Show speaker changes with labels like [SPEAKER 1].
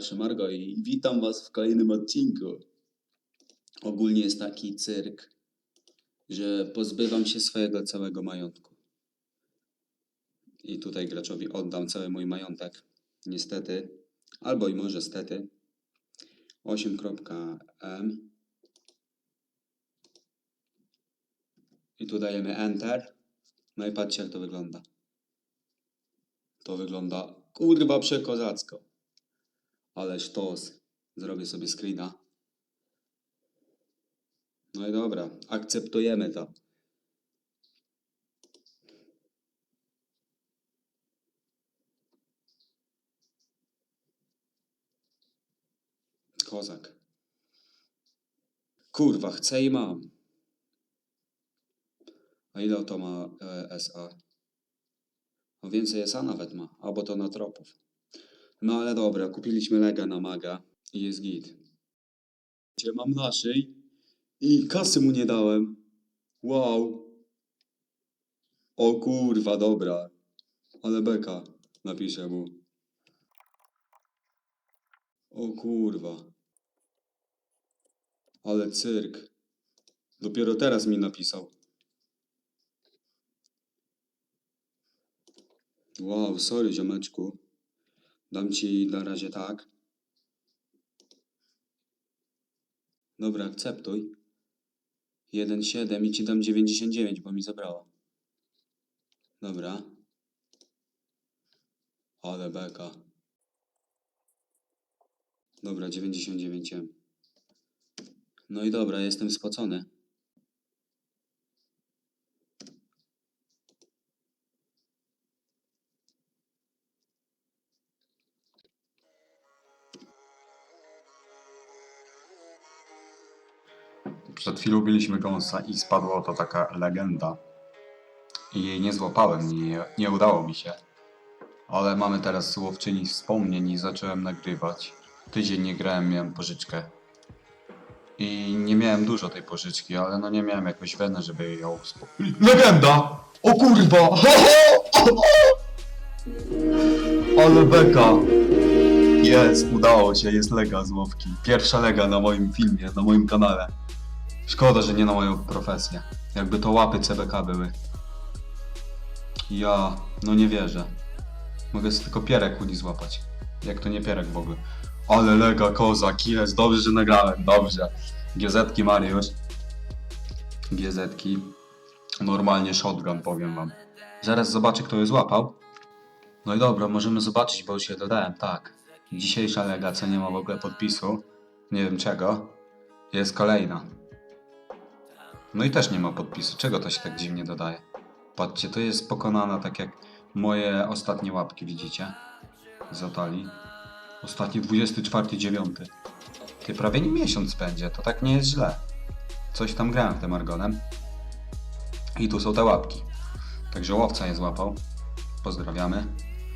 [SPEAKER 1] starszy Margo i witam was w kolejnym odcinku. Ogólnie jest taki cyrk, że pozbywam się swojego całego majątku. I tutaj graczowi oddam cały mój majątek. Niestety, albo i może stety. 8.m I tu dajemy Enter. No i patrzcie jak to wygląda. To wygląda kurwa przekozacko. Ale sztos. Zrobię sobie screena. No i dobra, akceptujemy to. Kozak. Kurwa, chcę i mam. A ile to ma e, SA? O więcej SA nawet ma, albo to na tropów. No ale dobra, kupiliśmy lega na maga i jest git. Gdzie mam naszej i kasy mu nie dałem. Wow. O kurwa, dobra. Ale beka, napiszę mu. O kurwa. Ale cyrk. Dopiero teraz mi napisał. Wow, sorry ziomeczku. Dam ci na razie tak. Dobra, akceptuj. 1,7 i ci dam 99, bo mi zabrała. Dobra. Ale beka. Dobra, 99. No i dobra, jestem spocony.
[SPEAKER 2] Przed chwilą byliśmy gąsa i spadła oto taka legenda. I jej nie złapałem, nie, nie udało mi się. Ale mamy teraz łowczyni wspomnień i zacząłem nagrywać. Tydzień nie grałem, miałem pożyczkę. I nie miałem dużo tej pożyczki, ale no nie miałem jakoś weny, żeby ją... spo- Legenda! O kurwa! Ale beka! Jest, udało się, jest lega z łowki. Pierwsza lega na moim filmie, na moim kanale. Szkoda, że nie na moją profesję. Jakby to łapy CBK były. Ja, no nie wierzę. Mogę sobie tylko pierek uni złapać. Jak to nie pierek w ogóle. Ale lega, kozak, jest, dobrze, że nagrałem, dobrze. GZ-ki Mariusz. GZ-ki. Normalnie shotgun, powiem wam. Zaraz zobaczę, kto je złapał. No i dobra, możemy zobaczyć, bo już się dodałem, tak. Dzisiejsza lega, co nie ma w ogóle podpisu, nie wiem czego, jest kolejna. No i też nie ma podpisu. Czego to się tak dziwnie dodaje? Patrzcie, to jest pokonana tak jak moje ostatnie łapki, widzicie? Z Otalii. Ostatni 24.9. Ty prawie nie miesiąc będzie, to tak nie jest źle. Coś tam grałem tym argonem. I tu są te łapki. Także łowca je złapał. Pozdrawiamy.